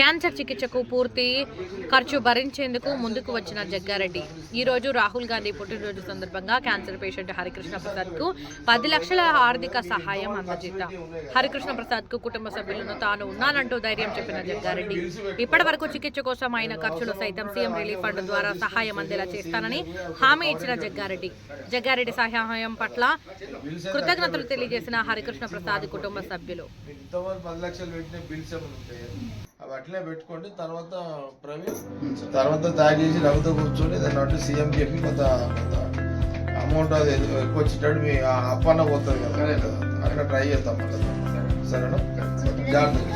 Cancer చికిత్సకు పూర్తి ఖర్చు భరించేందుకు ముందుకు వచ్చిన జగ్గారెడ్డి. ఈ రోజు రాహుల్ గాంధీ పుట్టినరోజు సందర్భంగా క్యాన్సర్ పేషెంట్ హరికృష్ణ ప్రసాద్కు పది లక్షల ఆర్థిక సహాయం అందజేద్దాం హరికృష్ణ ప్రసాద్కు కుటుంబ సభ్యులను తాను ఉన్నానంటూ ధైర్యం చెప్పిన జగ్గారెడ్డి ఇప్పటి వరకు చికిత్స కోసం అయిన ఖర్చులు సైతం సీఎం రిలీఫ్ ఫండ్ ద్వారా సహాయం అందేలా చేస్తానని హామీ ఇచ్చిన జగ్గారెడ్డి. జగ్గారెడ్డి సహాయం పట్ల కృతజ్ఞతలు తెలియజేసిన హరికృష్ణ ప్రసాద్ కుటుంబ సభ్యులు. అట్లనే పెట్టుకోండి. తర్వాత ప్రవీణ్ తర్వాత తయారు చేసి రఘుతో కూర్చొని దాన్ని అంటే సీఎం చెప్పి కొంత కొంత అమౌంట్ అది ఎక్కువ వచ్చేటట్టు మీ ఆ అప్పన్న పోతుంది కదా. అట్లా ట్రై చేద్దాం మళ్ళీ. సరేనా? జాగ్రత్త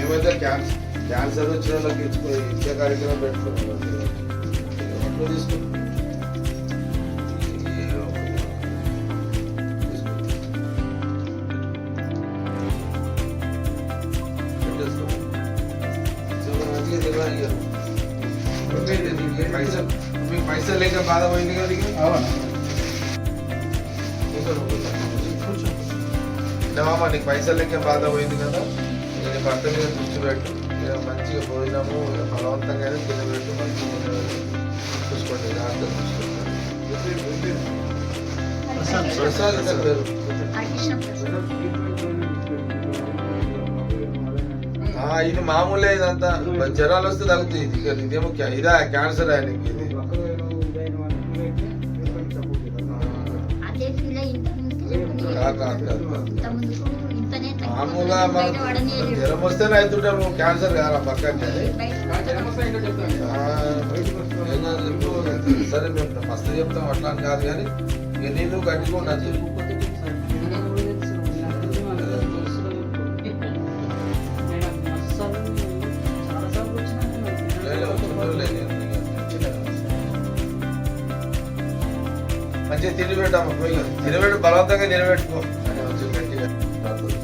ఏమైతే క్యాన్సర్ క్యాన్సర్ వచ్చిన వాళ్ళకి ఇచ్చే కార్యక్రమం పెట్టుకున్నావు నువ్వు మంచిగా తెలియాలి ఇక. ఓకే, నీకు పైసలు మీకు పైసలు లేక బాధ పోయింది కదా ఇక? కూర్చో, కూర్చో. మామ నీకు పైసలు లెక్క బాధ పోయింది కదా నేను భర్త మీద దృష్టి పెట్టు ఇక మంచిగా భోజనము ఇక బలవంతంగా అయినా తినబెట్టు మంచిగా తినబెట్టు చూసుకోండి జాగ్రత్త చూసుకోండి ప్రసాద్ ఇతని ఇది మామూలే ఇదంతా. జ్వరాలు వస్తే తగ్గుతుంది ఇది ఇక ఇదేమో ఇదా క్యాన్సర్ ఆయనకి. ఇది మామూలుగా మనం. జ్వరం వస్తేనే అవుతుంటాం నువ్వు క్యాన్సర్ కాదా ఇప్పుడు సరే మేము ఫస్ట్ చెప్తాం. అట్లా అని కాదు కానీ ఇక నీళ్ళు గట్టిగా ఉన్నది తిరిగి పెట్టాము తిరిగి బలవంతంగా నిలబెట్టుకో. అని